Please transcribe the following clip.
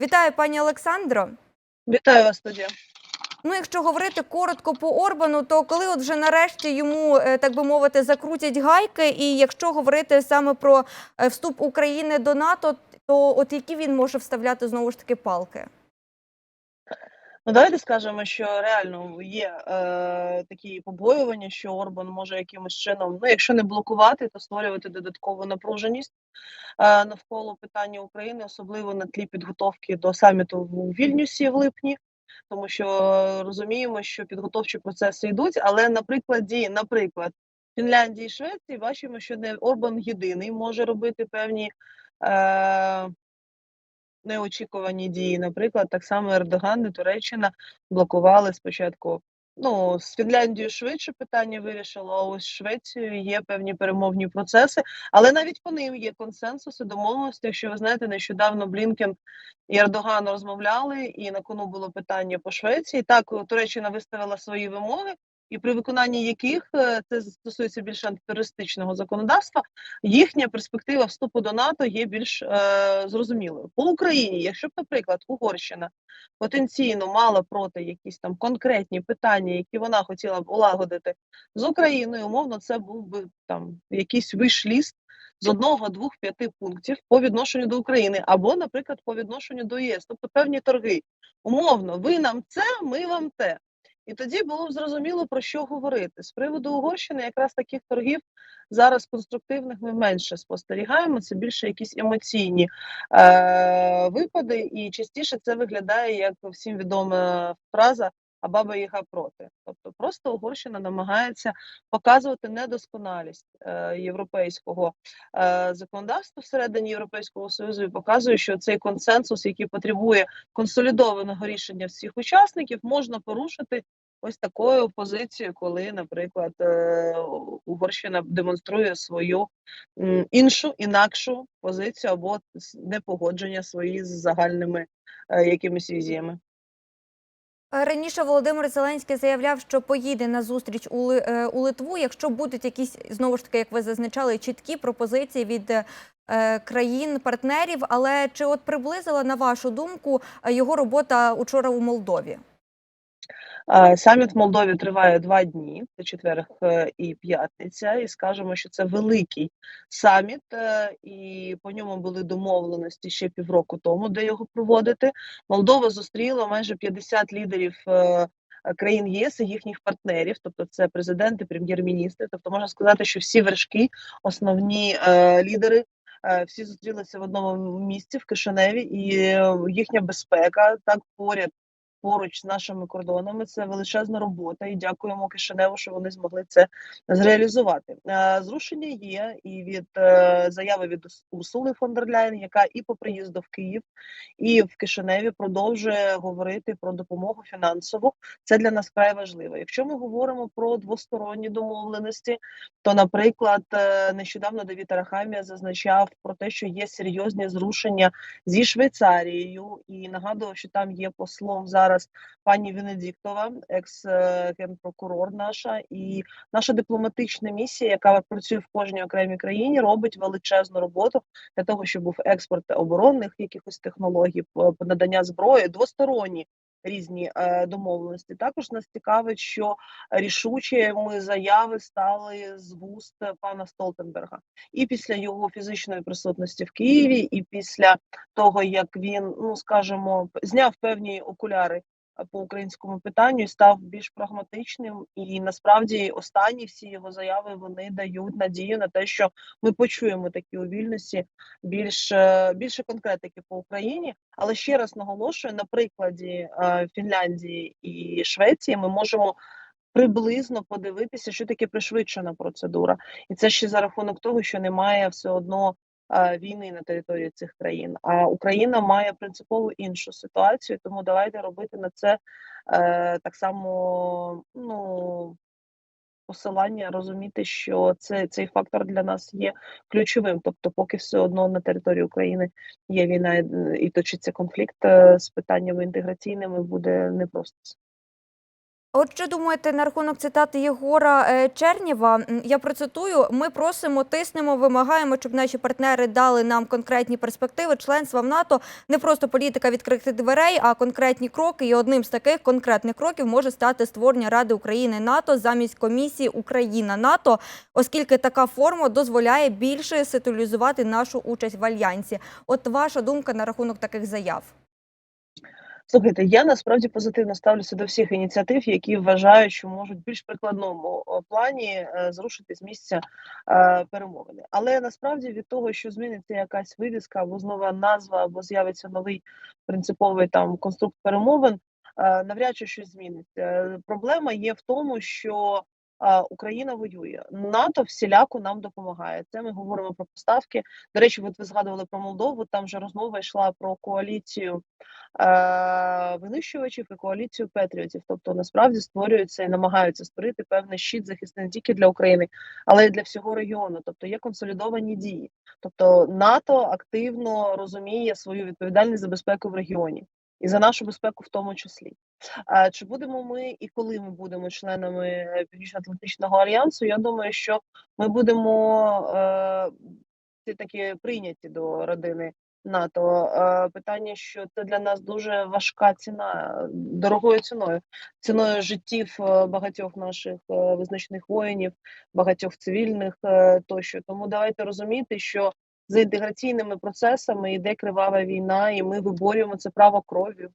Вітаю, пані Олександро. Вітаю вас, студія. Ну, якщо говорити коротко по Орбану, то коли от вже нарешті йому, е, так би мовити, закрутять гайки, і якщо говорити саме про е, вступ України до НАТО, то от які він може вставляти знову ж таки палки? Ну, давайте скажемо, що реально є е, такі побоювання, що Орбан може якимось чином, ну якщо не блокувати, то створювати додаткову напруженість е, навколо питання України, особливо на тлі підготовки до саміту в Вільнюсі в липні. Тому що е, розуміємо, що підготовчі процеси йдуть, але на прикладі, наприклад, Фінляндії і Швеції бачимо, що не Орбан єдиний може робити певні е, неочікувані дії. Наприклад, так само Ердоган і Туреччина блокували спочатку. Ну, з Фінляндією швидше питання вирішило, а ось Швецією є певні перемовні процеси, але навіть по ним є консенсус і домовленості. Якщо ви знаєте, нещодавно Блінкен і Ердоган розмовляли, і на кону було питання по Швеції. Так, Туреччина виставила свої вимоги, і при виконанні яких е, це стосується більш антитерористичного законодавства, їхня перспектива вступу до НАТО є більш е, зрозумілою по Україні. Якщо б, наприклад, Угорщина потенційно мала проти якісь там конкретні питання, які вона хотіла б улагодити з Україною, умовно, це був би там якийсь виш-ліст з одного, двох, п'яти пунктів по відношенню до України, або, наприклад, по відношенню до ЄС, тобто певні торги. Умовно, ви нам це, ми вам те. І тоді було б зрозуміло про що говорити з приводу Угорщини. Якраз таких торгів зараз конструктивних ми менше спостерігаємо. Це більше якісь емоційні е, випади, і частіше це виглядає як всім відома фраза. А баба Яга проти, тобто просто Угорщина намагається показувати недосконалість е, європейського е, законодавства всередині Європейського союзу і показує, що цей консенсус, який потребує консолідованого рішення всіх учасників, можна порушити ось такою позицією, коли, наприклад, е, Угорщина демонструє свою іншу інакшу позицію або непогодження свої з загальними якимись візіями. Е, Раніше Володимир Зеленський заявляв, що поїде на зустріч у, е, у Литву, якщо будуть якісь знову ж таки, як ви зазначали, чіткі пропозиції від е, країн-партнерів. Але чи от приблизила на вашу думку його робота учора у Молдові? Саміт в Молдові триває два дні, це четверг е, і п'ятниця, і скажемо, що це великий саміт, е, і по ньому були домовленості ще півроку тому, де його проводити. Молдова зустріла майже 50 лідерів. е, Країн ЄС і їхніх партнерів, тобто це президенти, прем'єр-міністри. Тобто можна сказати, що всі вершки, основні лідери, всі зустрілися в одному місці в Кишиневі, і їхня безпека так поряд поруч з нашими кордонами. Це величезна робота, і дякуємо Кишиневу, що вони змогли це зреалізувати. Е, Зрушення є і від е, заяви від Урсули фон дер Ляєн, яка і по приїзду в Київ, і в Кишиневі продовжує говорити про допомогу фінансову. Це для нас край важливо. Якщо ми говоримо про двосторонні домовленості, то, наприклад, е, нещодавно Давід Арахамія зазначав про те, що є серйозні зрушення зі Швейцарією, і нагадував, що там є послом зараз пані Венедіктова, екс-генпрокурор наша, і наша дипломатична місія, яка працює в кожній окремій країні, робить величезну роботу для того, щоб був експорт оборонних якихось технологій, п- надання зброї, двосторонні. Різні е, домовленості. Також нас цікавить, що рішучими заяви стали з вуст пана Столтенберга, і після його фізичної присутності в Києві, і після того як він, ну скажімо, зняв певні окуляри по українському питанню став більш прагматичним. І насправді останні всі його заяви вони дають надію на те, що ми почуємо такі у вільності більш е, більше конкретики по Україні. Але ще раз наголошую на прикладі е, Фінляндії і Швеції ми можемо. Приблизно подивитися, що таке пришвидшена процедура, і це ще за рахунок того, що немає все одно війни на території цих країн. А Україна має принципово іншу ситуацію, тому давайте робити на це е, так само ну посилання, розуміти, що це цей фактор для нас є ключовим. Тобто, поки все одно на території України є війна і, і точиться конфлікт е, з питаннями інтеграційними, буде непросто. От що думаєте на рахунок цитати Єгора е, Чернєва? Я процитую: ми просимо, тиснемо, вимагаємо, щоб наші партнери дали нам конкретні перспективи членства в НАТО. Не просто політика відкритих дверей, а конкретні кроки. І одним з таких конкретних кроків може стати створення Ради України НАТО замість комісії Україна НАТО, оскільки така форма дозволяє більше ситуалізувати нашу участь в альянсі. От ваша думка на рахунок таких заяв? Слухайте, я насправді позитивно ставлюся до всіх ініціатив, які вважають, що можуть в більш прикладному плані е, зрушити з місця е, перемовини. Але насправді від того, що зміниться якась вивіска або нова назва, або з'явиться новий принциповий там конструкт перемовин, е, навряд чи щось зміниться. Проблема є в тому, що Україна воює. НАТО всіляко нам допомагає. Це ми говоримо про поставки. До речі, от ви згадували про Молдову. Там вже розмова йшла про коаліцію е, винищувачів і коаліцію патріотів. Тобто насправді створюються і намагаються створити певний щит захисний не тільки для України, але й для всього регіону. Тобто є консолідовані дії. Тобто НАТО активно розуміє свою відповідальність за безпеку в регіоні. І за нашу безпеку в тому числі. А чи будемо ми і коли ми будемо членами е, Північно-Атлантичного альянсу? Я думаю, що ми будемо е, все таки прийняті до родини НАТО. Е, питання, що це для нас дуже важка ціна, дорогою ціною, ціною життів багатьох наших визначених воїнів, багатьох цивільних тощо. Тому давайте розуміти, що за інтеграційними процесами йде кривава війна, і ми виборюємо це право кров'ю.